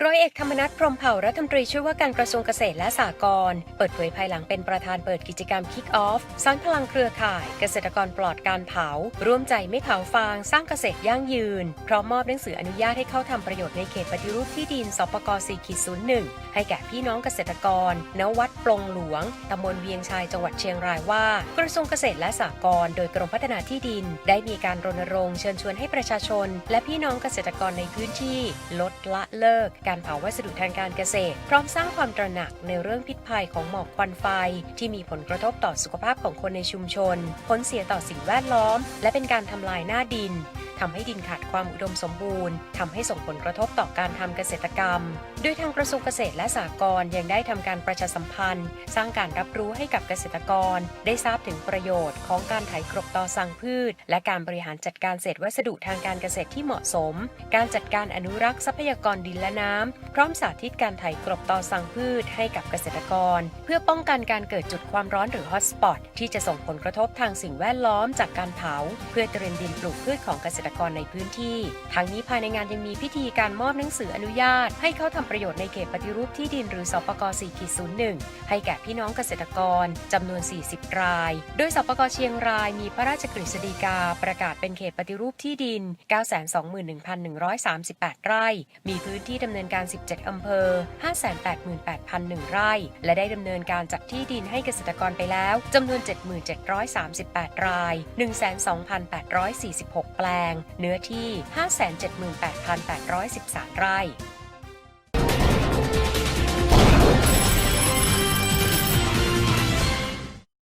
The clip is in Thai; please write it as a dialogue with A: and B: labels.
A: ร้อยเอกธรรมนัฐพรมเผ่ารัฐมนตรีช่วยว่าการกระทรวงเกษตรและสหกรณ์เปิดเผยภายหลังเป็นประธานเปิดกิจกรรม Kick Off สร้างพลังเครือข่าย เกษตรกรปลอดการเผา ร่วมใจไม่เผาฟาง สร้างเกษตรยั่งยืน พร้อมมอบหนังสืออนุญาตให้เข้าทำประโยชน์ในเขตปฏิรูปที่ดินสปก4.01 ให้แก่พี่น้องเกษตรกร ณ วัดปลงหลวงตำบลเวียงชัยจังหวัดเชียงรายว่า กระทรวงเกษตรและสหกรณ์โดยกรมพัฒนาที่ดิน ได้มีการรณรงค์เชิญชวนให้ประชาชน และพี่น้องเกษตรกรในพื้นที่ ลดละเลิกการเผาวัสดุทางการเกษตร พร้อมสร้างความตระหนักในเรื่องพิษภัยของหมอกควันไฟ ที่มีผลกระทบต่อสุขภาพของคนในชุมชน ผลเสียต่อสิ่งแวดล้อม และเป็นการทำลายหน้าดิน ทำให้ดินขาดความอุดมสมบูรณ์ทำให้ส่งผลกระทบต่อการทำเกษตรกรรม โดยทางกระทรวงเกษตรและสหกรณ์ยังได้ทำการประชาสัมพันธ์ สร้างการรับรู้ให้กับเกษตรกร ได้ทราบถึงประโยชน์ของการไถกรบต่อสังพืช และการบริหารจัดการเศษวัสดุทางการเกษตรที่เหมาะสม การจัดการอนุรักษ์ทรัพยากรดินและน้ำพร้อมสาธิตการไถกรบต่อสังพืชให้กับเกษตรกร เพื่อป้องกันการเกิดจุดความร้อนหรือฮอตสปอตที่จะส่งผลกระทบทางสิ่งแวดล้อมจากการเผา เพื่อเตรียมดินปลูกพืชของเกษตรกรในพื้นที่ ทั้งนี้ภายในงานยังมีพิธีการมอบหนังสืออนุญาต ให้เข้าทำประโยชน์ในเขตปฏิรูปที่ดินหรือสปก4.01 ให้แก่พี่น้องเกษตรกรจำนวน 40 ราย โดยสปกเชียงรายมีพระราชกฤษฎีกาประกาศเป็นเขตปฏิรูปที่ดิน 921,138 ไร่ มีพื้นที่ดำเนินการ 17 อำเภอ 588,001 ไร่ และได้ดำเนินการจัดที่ดินให้เกษตรกรไปแล้วจำนวน 7,738 ราย 12,846 แปลงเนื้อที่ 578,813 ไร่